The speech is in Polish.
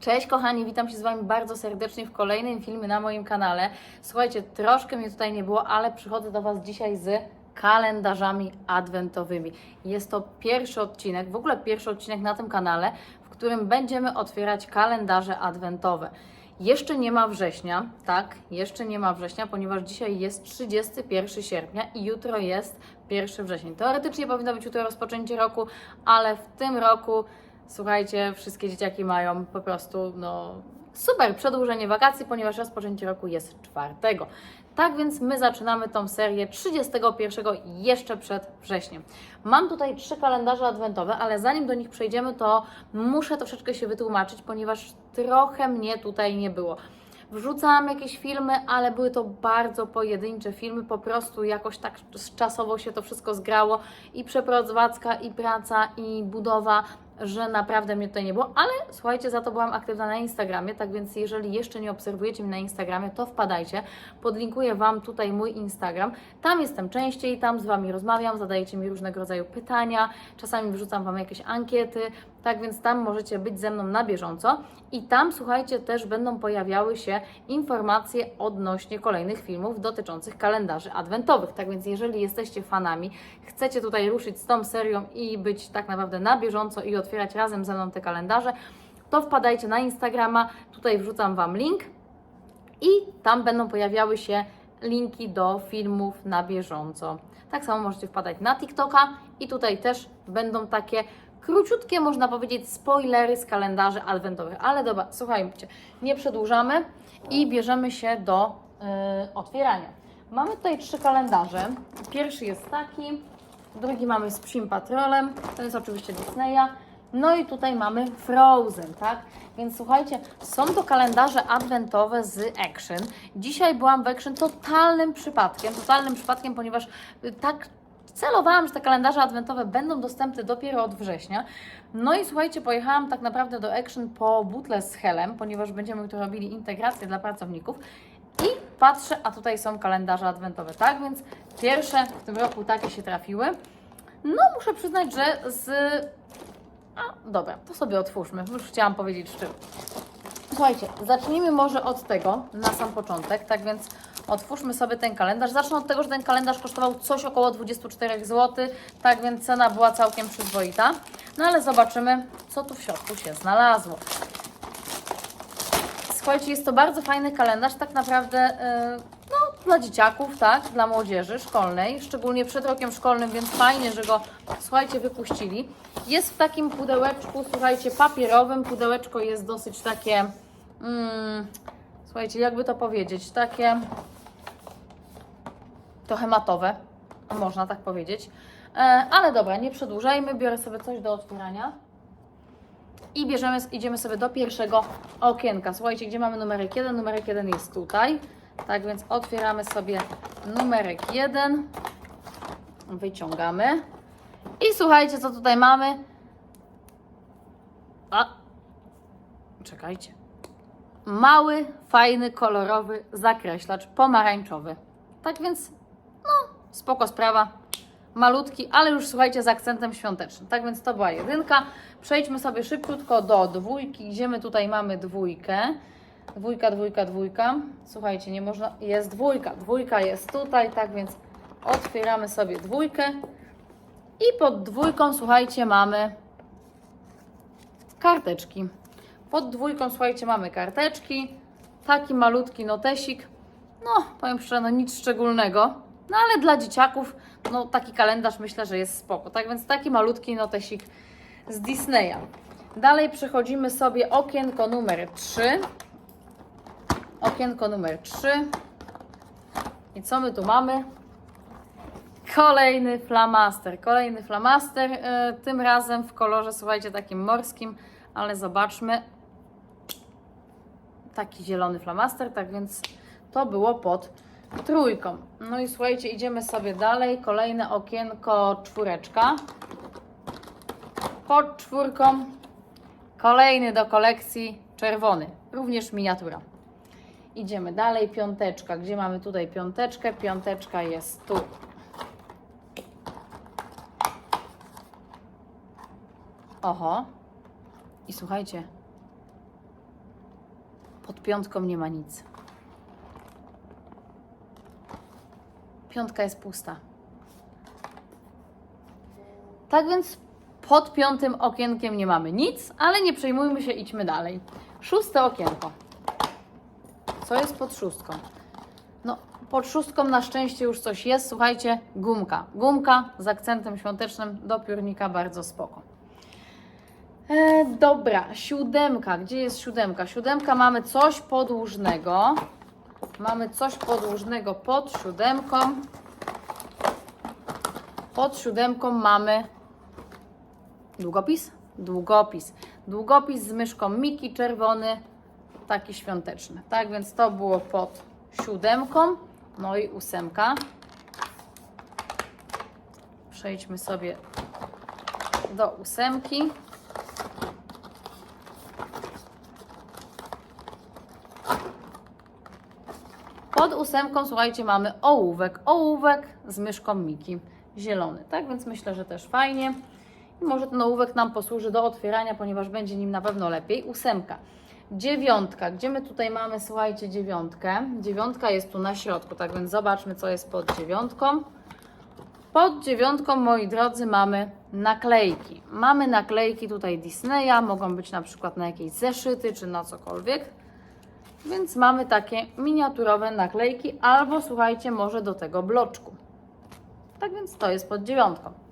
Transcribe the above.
Cześć kochani, witam się z Wami bardzo serdecznie w kolejnym filmie na moim kanale. Słuchajcie, troszkę mnie tutaj nie było, ale przychodzę do Was dzisiaj z kalendarzami adwentowymi. Jest to pierwszy odcinek, w ogóle pierwszy odcinek na tym kanale, w którym będziemy otwierać kalendarze adwentowe. Jeszcze nie ma września, tak, jeszcze nie ma września, ponieważ dzisiaj jest 31 sierpnia i jutro jest 1 września. Teoretycznie powinno być jutro rozpoczęcie roku, ale w tym roku Słuchajcie, wszystkie dzieciaki mają po prostu, no, super przedłużenie wakacji, ponieważ rozpoczęcie roku jest czwartego. Tak więc my zaczynamy tą serię 31 jeszcze przed wrześniem. Mam tutaj trzy kalendarze adwentowe, ale zanim do nich przejdziemy, to muszę troszeczkę się wytłumaczyć, ponieważ trochę mnie tutaj nie było. Wrzucałam jakieś filmy, ale były to bardzo pojedyncze filmy, po prostu jakoś tak czasowo się to wszystko zgrało i przeprowadzka, i praca, i budowa, że naprawdę mnie tutaj nie było, ale słuchajcie, za to byłam aktywna na Instagramie, tak więc jeżeli jeszcze nie obserwujecie mnie na Instagramie, to wpadajcie, podlinkuję Wam tutaj mój Instagram, tam jestem częściej, tam z Wami rozmawiam, zadajecie mi różnego rodzaju pytania, czasami wrzucam Wam jakieś ankiety, tak więc tam możecie być ze mną na bieżąco i tam, słuchajcie, też będą pojawiały się informacje odnośnie kolejnych filmów dotyczących kalendarzy adwentowych. Tak więc, jeżeli jesteście fanami, chcecie tutaj ruszyć z tą serią i być tak naprawdę na bieżąco i otwierać razem ze mną te kalendarze, to wpadajcie na Instagrama. Tutaj wrzucam Wam link i tam będą pojawiały się linki do filmów na bieżąco. Tak samo możecie wpadać na TikToka i tutaj też będą takie króciutkie, można powiedzieć, spoilery z kalendarzy adwentowych. Ale dobra, słuchajcie, nie przedłużamy i bierzemy się do yy, otwierania. Mamy tutaj trzy kalendarze. Pierwszy jest taki, drugi mamy z Psim Patrolem, ten jest oczywiście Disneya. No i tutaj mamy Frozen, tak? Więc słuchajcie, są to kalendarze adwentowe z Action. Dzisiaj byłam w Action totalnym przypadkiem, totalnym przypadkiem, ponieważ y, tak celowałam, że te kalendarze adwentowe będą dostępne dopiero od września. No i słuchajcie, pojechałam tak naprawdę do Action po butle z Helem, ponieważ będziemy tu robili integrację dla pracowników. I patrzę, a tutaj są kalendarze adwentowe, tak? Więc pierwsze w tym roku takie się trafiły. No, muszę przyznać, że z. A, dobra, to sobie otwórzmy. Już chciałam powiedzieć czym. Słuchajcie, zacznijmy może od tego na sam początek, tak więc otwórzmy sobie ten kalendarz. Zacznę od tego, że ten kalendarz kosztował coś około 24 zł, tak więc cena była całkiem przyzwoita. No ale zobaczymy, co tu w środku się znalazło. Słuchajcie, jest to bardzo fajny kalendarz, tak naprawdę yy, no, dla dzieciaków, tak, dla młodzieży szkolnej, szczególnie przed rokiem szkolnym, więc fajnie, że go, słuchajcie, wypuścili. Jest w takim pudełeczku, słuchajcie, papierowym. Pudełeczko jest dosyć takie, mm, słuchajcie, jakby to powiedzieć, takie trochę matowe, można tak powiedzieć. E, ale dobra, nie przedłużajmy, biorę sobie coś do otwierania. I bierzemy, idziemy sobie do pierwszego okienka. Słuchajcie, gdzie mamy numerek 1? Numerek 1 jest tutaj. Tak więc otwieramy sobie numerek 1. Wyciągamy. I słuchajcie, co tutaj mamy. A, czekajcie. Mały, fajny, kolorowy zakreślacz pomarańczowy. Tak więc, no, spoko sprawa. Malutki, ale już słuchajcie, z akcentem świątecznym. Tak więc to była jedynka. Przejdźmy sobie szybciutko do dwójki. Gdzie my tutaj mamy dwójkę? Dwójka, dwójka, dwójka. Słuchajcie, nie można. Jest dwójka. Dwójka jest tutaj, tak więc otwieramy sobie dwójkę. I pod dwójką, słuchajcie, mamy karteczki. Pod dwójką, słuchajcie, mamy karteczki. Taki malutki notesik. No, powiem szczerze, no nic szczególnego. No ale dla dzieciaków, no taki kalendarz myślę, że jest spoko. Tak więc taki malutki notesik z Disneya. Dalej przechodzimy sobie okienko numer 3. Okienko numer 3. I co my tu mamy? Kolejny flamaster. Kolejny flamaster. Yy, tym razem w kolorze, słuchajcie, takim morskim, ale zobaczmy. Taki zielony flamaster, tak więc to było pod trójką. No i słuchajcie, idziemy sobie dalej. Kolejne okienko czwóreczka. Pod czwórką kolejny do kolekcji czerwony, również miniatura. Idziemy dalej, piąteczka. Gdzie mamy tutaj piąteczkę? Piąteczka jest tu. Oho. I słuchajcie, Pod piątką nie ma nic. Piątka jest pusta. Tak więc pod piątym okienkiem nie mamy nic, ale nie przejmujmy się, idźmy dalej. Szóste okienko. Co jest pod szóstką? No, pod szóstką na szczęście już coś jest. Słuchajcie, gumka. Gumka z akcentem świątecznym do piórnika, bardzo spoko. E, dobra, siódemka. Gdzie jest siódemka? Siódemka mamy coś podłużnego. Mamy coś podłużnego pod siódemką. Pod siódemką mamy długopis? Długopis. Długopis z myszką Miki, czerwony, taki świąteczny. Tak więc to było pod siódemką. No i ósemka. Przejdźmy sobie do ósemki. Pod ósemką, słuchajcie, mamy ołówek. Ołówek z myszką Miki. Zielony. Tak więc myślę, że też fajnie. I może ten ołówek nam posłuży do otwierania, ponieważ będzie nim na pewno lepiej. Ósemka. Dziewiątka. Gdzie my tutaj mamy, słuchajcie, dziewiątkę? Dziewiątka jest tu na środku, tak więc zobaczmy, co jest pod dziewiątką. Pod dziewiątką, moi drodzy, mamy naklejki. Mamy naklejki tutaj Disneya, mogą być na przykład na jakieś zeszyty czy na cokolwiek. Więc mamy takie miniaturowe naklejki, albo słuchajcie, może do tego bloczku. Tak więc to jest pod dziewiątką.